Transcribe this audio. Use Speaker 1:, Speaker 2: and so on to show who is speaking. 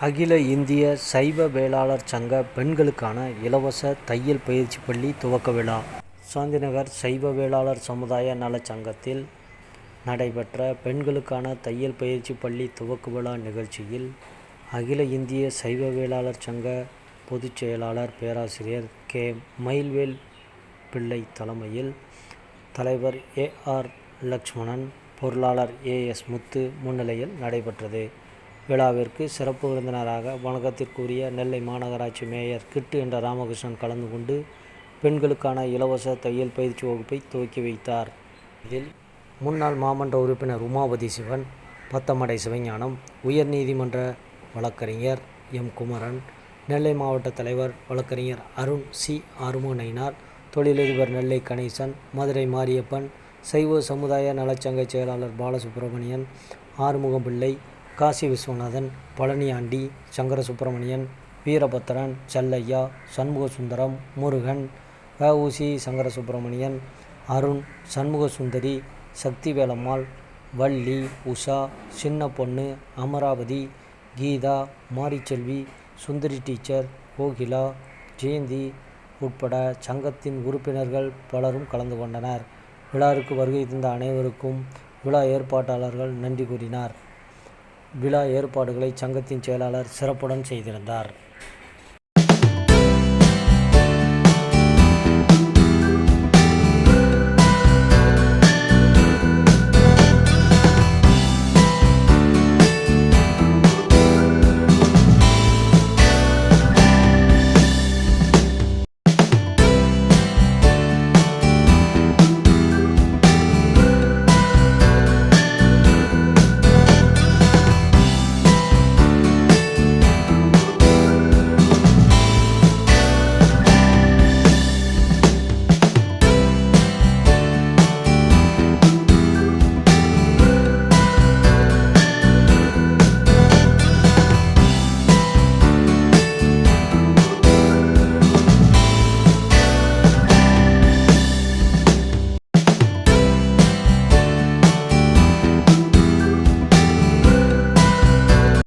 Speaker 1: அகில இந்திய சைவ வேளாளர் சங்க பெண்களுக்கான இலவச தையல் பயிற்சி பள்ளி துவக்க விழா. சாந்திநகர் சைவ வேளாளர் சமுதாய நலச் சங்கத்தில் நடைபெற்ற பெண்களுக்கான தையல் பயிற்சி பள்ளி துவக்க விழா நிகழ்ச்சியில் அகில இந்திய சைவ வேளாளர் சங்க பொதுச் செயலாளர் பேராசிரியர் கே. மயில்வேல் பிள்ளை தலைமையில் தலைவர் ஏ. ஆர். லக்ஷ்மணன் பொருளாளர் ஏ. எஸ். முத்து முன்னிலையில் நடைபெற்றது. விழாவிற்கு சிறப்பு விருந்தினராக வணக்கத்திற்குரிய நெல்லை மாநகராட்சி மேயர் கிட்டு என்ற ராமகிருஷ்ணன் கலந்து கொண்டு பெண்களுக்கான இலவச தையல் பயிற்சி வகுப்பை துவக்கி வைத்தார். இதில் முன்னாள் மாமன்ற உறுப்பினர் உமாபதி சிவன் பத்தமடை சிவஞானம் உயர்நீதிமன்ற வழக்கறிஞர் எம் குமரன் நெல்லை மாவட்ட தலைவர் வழக்கறிஞர் அருண் சி ஆறுமுகனைனார் தொழிலதிபர் நெல்லை கணேசன் மதுரை மாரியப்பன் சைவ சமுதாய நலச்சங்க செயலாளர் பாலசுப்பிரமணியன் ஆறுமுகம் பிள்ளை காசி விஸ்வநாதன் பழனியாண்டி சங்கர சுப்பிரமணியன் வீரபத்திரன் செல்லையா சண்முகசுந்தரம் முருகன் வஉசி சங்கர சுப்பிரமணியன் அருண் சண்முகசுந்தரி சக்திவேலம்மாள் வள்ளி உஷா சின்ன பொண்ணு அமராவதி கீதா மாரிச்செல்வி சுந்தரி டீச்சர் கோகிலா ஜெயந்தி உட்பட சங்கத்தின் உறுப்பினர்கள் பலரும் கலந்து கொண்டனர். விழாவிற்கு வருகை தந்த அனைவருக்கும் விழா ஏற்பாட்டாளர்கள் நன்றி கூறினார். விழா ஏற்பாடுகளை சங்கத்தின் செயலாளர் சிறப்புடன் செய்திருந்தார்.